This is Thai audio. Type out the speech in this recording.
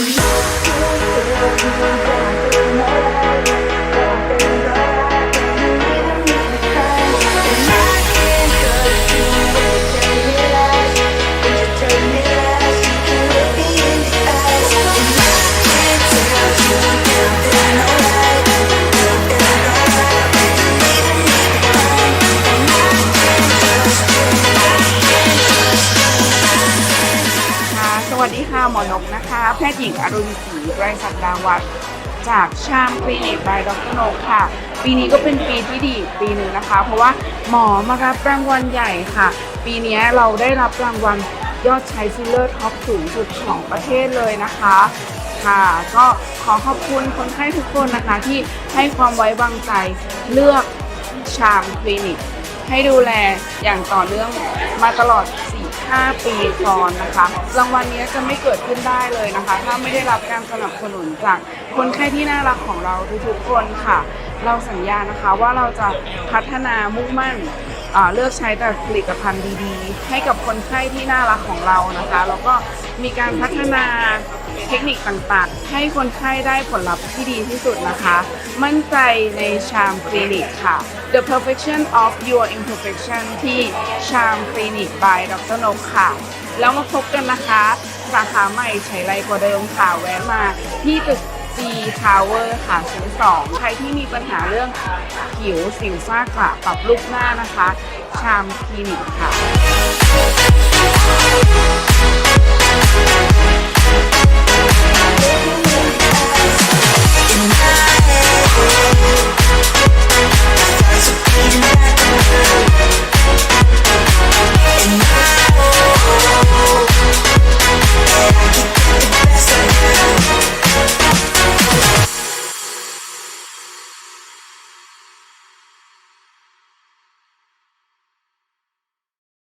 ค่ะ วัสดีค่ะ หมอนกนะคะ แพทย์หญิงอรุณศรีไรศักดาวัฒน์จากชามคลินิกบายดรนกค่ะ ปีนี้ก็เป็นปีที่ดีปีหนึ่งนะคะ เพราะว่าหมอมารับรางวัลใหญ่ค่ะ ปีนี้เราได้รับรางวัลยอดใช้ฟิลเลอร์ท็อปสูงสุดของประเทศเลยนะคะค่ะก็ขอขอบคุณคนไข้ทุกคนนะคะที่ให้ความไว้วางใจเลือกชามคลินิก ให้ดูแลอย่างต่อเนื่องมาตลอด 5 ปีก่อนนะคะ รางวัลนี้จะไม่เกิดขึ้นได้เลยนะคะ ถ้าไม่ได้รับการสนับสนุนจากคนไข้ที่น่ารักของเราทุกๆคนค่ะ เราสัญญานะคะว่าเราจะพัฒนามุ่งมั่น เลือกใช้แต่ผลิตภัณฑ์ดีๆ ให้กับคนไข้ที่น่ารักของเรานะคะ แล้วก็มีการพัฒนาเทคนิคต่างๆ ให้คนไข้ได้ผลลัพธ์ที่ดีที่สุดนะคะ มั่นใจในชามคลินิกค่ะ The perfection of your imperfection ที่ชามคลินิก by ดรนกค่ะ แล้วมาพบกันนะคะ สาขาใหม่ใช้ไรกว่าเดิมค่ะแวะมาที่ตึก G Power ค่ะชั้นสองใครที่มีปัญหาเรื่องผิวสิวฝ้ากระปรับรูปหน้านะคะ ชามคลินิกค่ะ